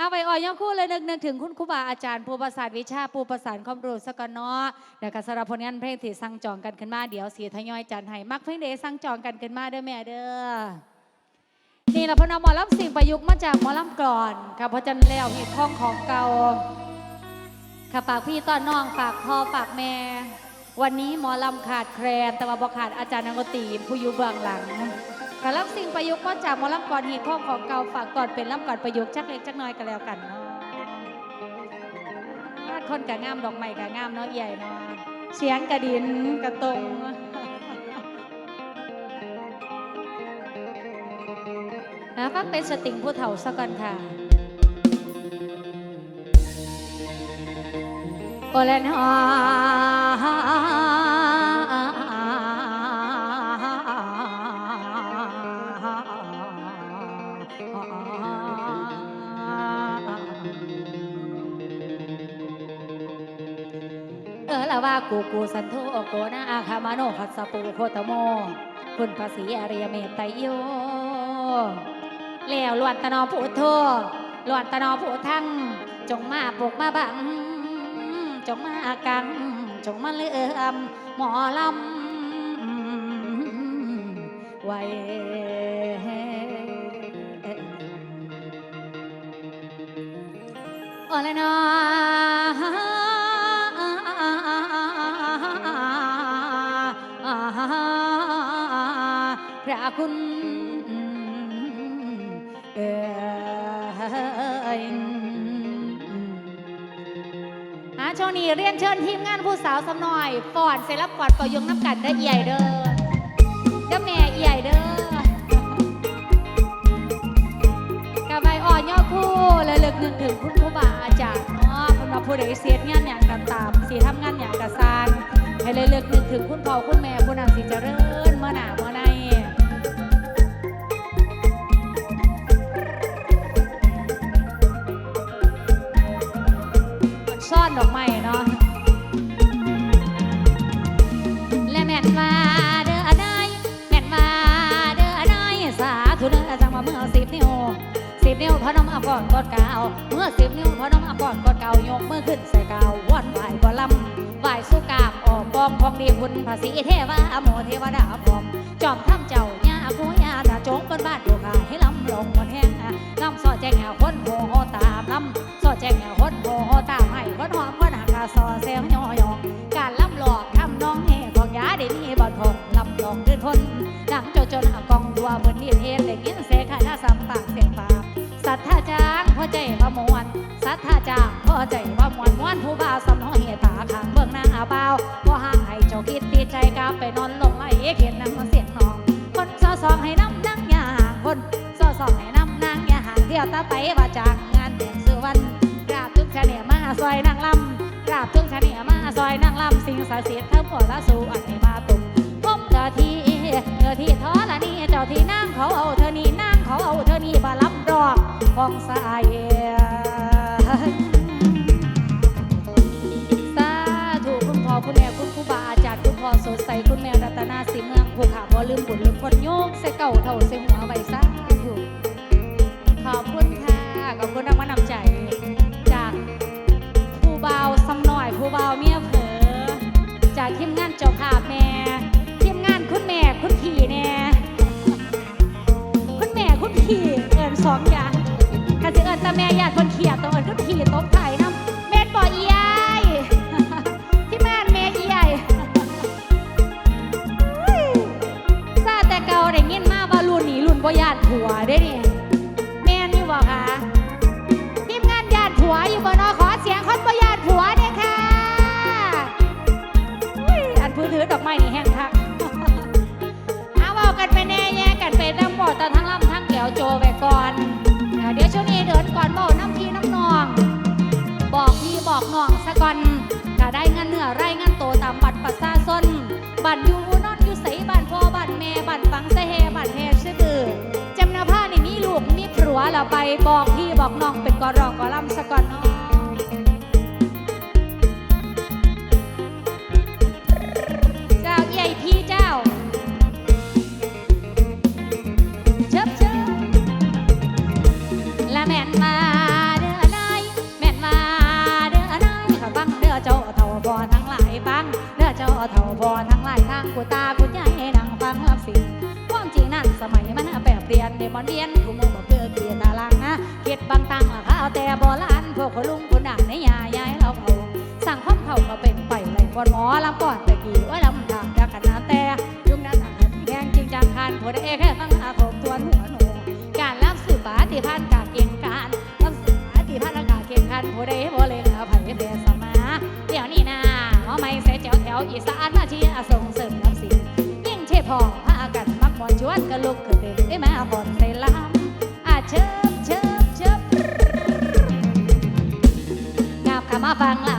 เอาไปอ่อยย่อคู่เลยนึกนึกถึงคุณครูบาอาจารย์ผู้ประสานวิชาผู้ประสานความรู้สกนเนาะเดี๋ยวกสำหรับผลงานเพลงที่สั่งจองกันขึ้นมาเดี๋ยวสีทยอยจันให้มักเพลงเดสั่งจองกันขึ้นมาเด้อแม่เด้อนี่ละพนมหมอลำสิ่งประยุกต์มาจากหมอลำก่อนค่ะเพราะจันแล้วเหตุข้องของเก่าค่ะฝากพี่ต้อนน้องฝากพ่อฝากแม่ วันนี้หมอลำขาดแคลนแต่ว่าบ่ขาดอาจารย์นักดนตรีผู้อยู่เบื้องหลัง กะลำสิ่งประยุกต์มาจากมอลำก่อนหีข้องของเก่าฝากก่อนเป็นลำก่อนประยุกต์จักเล็กจักน้อยก็แล้วกันเนาะคนกะงามดอกไม้กะงามเนาะใหญ่เนาะเสียงกระดินกระตรงแล้วฟังเป็นสติงผู้เฒ่าซะก่อนค่ะโอเลนฮอ ละว่ากูกูสันโทโกนาอาคามาโนคัสสปูโคตโม คุณภาษีอริยเมตไตโยแล้วลวนตะนอผู้โทลวนตะนอผู้ทั้งจงมาปลุกมาบัง จงมากัง จงมาเลื่อมหมอลำไว้โอละนอ คุณเอยอะช่วงนี้เรียนเชิญทีมงานผู้สาวสำน่อยฟอนเสร็จแล้วกอดปอยงน้ำกันได้อเอี่เด้อเด้อแม่เอี่เด้อกะใบอ่อนย่อคู่และลึกนึกถึงคุณครูบาอาจารย์เนาะคุณมาผู้ใดเสียงานอย่างกันตามสีทำงานอย่างกระซานให้เลยลึกนึกถึงคุณพ่อคุณแม่ผู้นำสิเจริญเมื่อหนาเมื่อ ซ่อนดอกไม้เนาะและแม่นว่าเด้ออนายแม่นว่าเด้ออนายสาธุเด้อจังว่าเมื่อสิบนิ้วสิบนิ้วพนมเอาก่อนกอดเก่าเมื่อสิบนิ้วพนมเอาก่อนกอดเก่ายกมือขึ้นใส่เก่าวันไหวบ่ลำไหวสู้กามออมบองของดีบุญภาษีเทวาโมเทวดาพรมจอมทำเจ้าญาผู้ญาตาจงเป็นบ้านดูกาให้ลำลงบนแห้งะลำสอด บ่ห่างให้เจ้าคิดตีใจกาไปนอนลงไหลเขียนนั่งเสียงนอง คนซอสองให้น้ำนั่งยาห่างคนซอสองให้น้ำนั่งยาห่างเที่ยวตาไปว่าจากงานแต่งสุวรรณกราบทุกชะเนียมาซอยนางลำกราบทุกชะเนียมาซอยนางลำสิ่งศักดิ์สิทธิ์ทั้งหมดละสู่อันให้มาตุกพบเจ้าที่เจ้าที่ท้อละนี่เจ้าที่นั่งเขาเอาเธอนี่นั่งเขาเอาเธอนี่บาล้ำดอกของสาย ยกใส่เบ่ญาติผัวได้นี่ แม่นอยู่บ่คะทีมงานญาติผัวอยู่บนอขอเสียงคนบ่ญาติผัวเนี่ยค่ะอุ้ยอันพื้นถือดอกไม้นี่แห้งคักเอาเอากันไปแน่แย่กันไปน้ำบอดแต่ทั้งลำทั้งแก้วโจไปก่อนอ่าเดี๋ยวช่วงนี้เดินก่อนเบาน้ำพี่น้ำนอง บอกพี่บอกน้องสะก่อนถ้าได้เงินเหนือไรเงินโตตามบัตรประชาชนบัตรอยู่นอนอยู่ใสบ้านพ่อบ้านแม่บ้านฟังเสเฮบ้านแฮซื่อ กมีผัวเราไปบอกพี่บอกน้องเป็นกอรอกกอลำสะก่อนน้อเจ้าใหญ่พี่เจ้าเชิบเชิบและแม่นมาเด้อนาแม่นมาเด้อนาข้าบังเด้อเจเท่าพ่อทั้งหลายบังเด้อเจเท่าบ่อทั้งหลายทางกูตากูใจนั่งฟังรับสิความจริงนั้นสมัย นเลมอนเดียนกูมองบอกเกลือเกลียตาลังนะเก็ยบางตังละข้าวแต่บอลานพวกคนลุงคนด่างในยายายเราเขาสั่งข้อมเขาเขาเป็นไปไรก่อนหมอลำก่อนตะกี้ว่าลำทางจากกันน้แต่ยุงนั้นทางแดงจริงจังคันผลเอแค่ตั้งอาคมทวหัวหนูการรับสืบปาติพันธ์กาเก่งการรับสืบปาติพันธ์กาเก่งคันผลเอบอเลยเอาไผ่เบสมาเดี๋ยวนี้นะหมอไม่เสแจวแถวอีสานนาทีส่งเสริมน้ำสิยิ่งเชฟพอง ชวนกะลุกกระเด็ไอ้ม่บอนไปลำอาเชิบเชิบเชิบกลับขามาฟังละ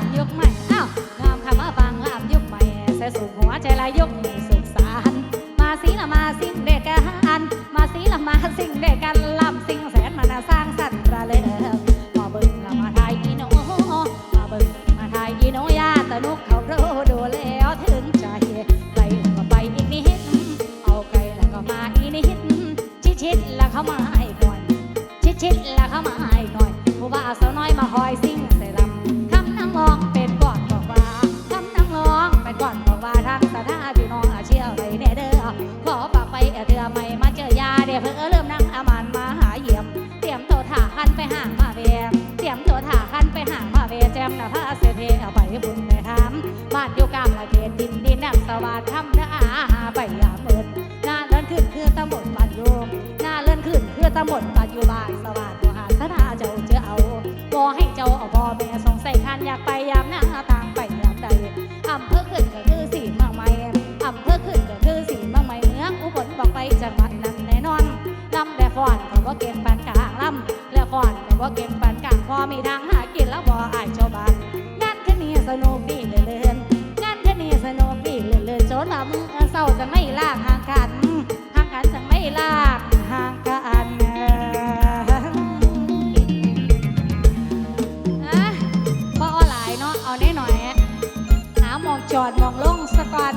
จอดมองลงสะก่อน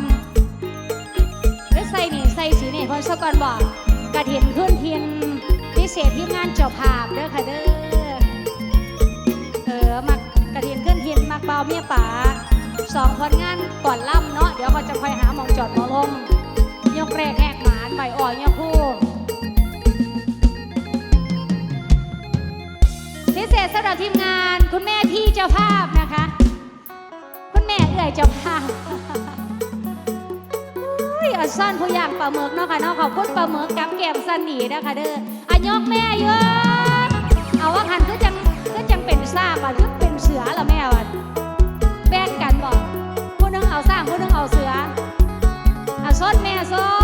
แล้วใส่นี่ใส่สีนี่พอสะก่อนบอกกระเถินขึ้นเทียนพิเศษที่งานจบาภาพเด้อค่ะเด้อเออมากระเถินขึ้นเทียนมักเบาเมียป่าสองคนงานก่อนล่ำเนาะเดี๋ยวก็จะคอยหามองจอดมองลงยกแรกแหกหมานใบอ่อยยกคู่พิเศษสำหรับทีมงานคุณแม่พี่เจ้าภาพนะคะ เอื่อยเจ้าภาพอสั้นผู้ย่างปลาเมึกเนาะค่ะเนาะขอบคุณปลาเมึกกับแกมสันหนีนะคะเด้ออันยกแม่เยอะเอาว่าคันก็จังก็จังเป็นซากอะก็เป็นเสือละแม่อะแบ่งกันบอกผู้นึงเอาสร้าผู้นึงเอาเสืออะซ้นแม่ซ้น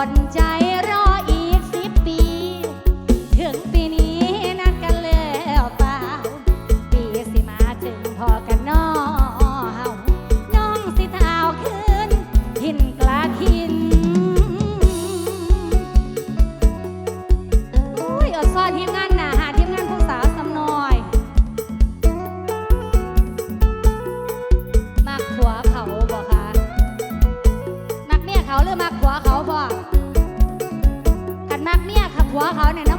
วนใจ เขาหน่อย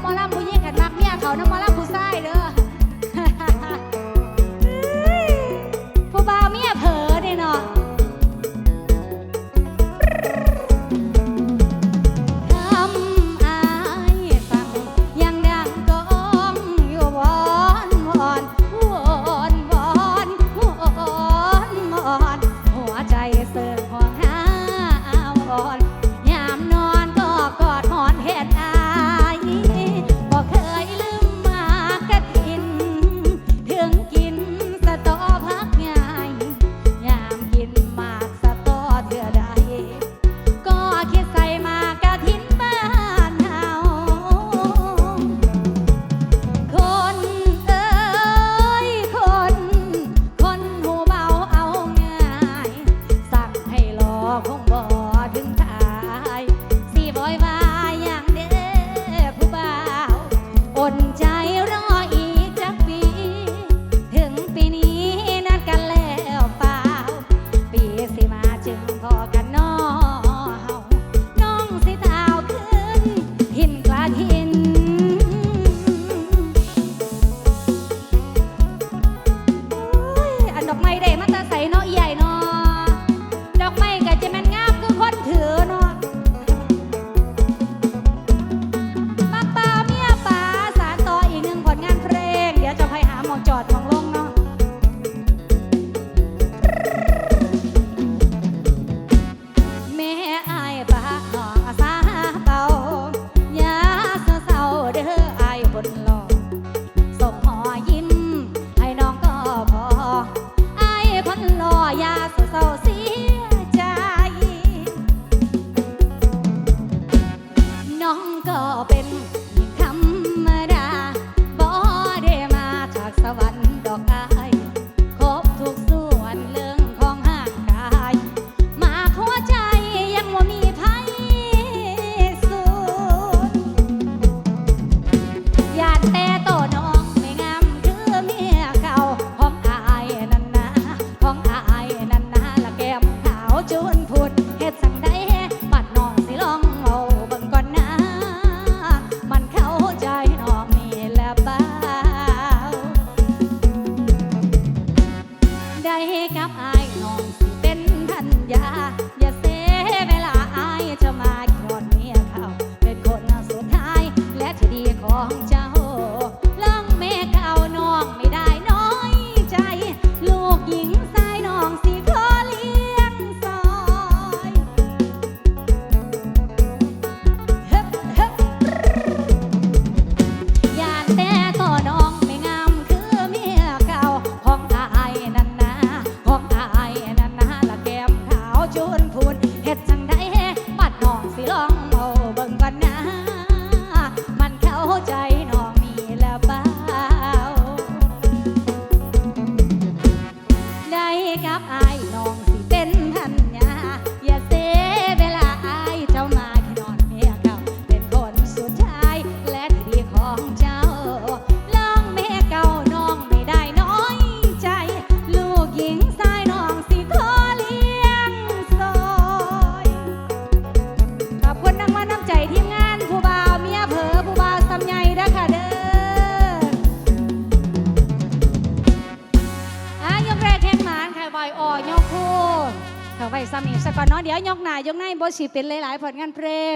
สิเป็นหลายๆผลงานเพลง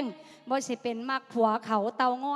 บ่สิเป็นมักผัวเขาเตาง่อย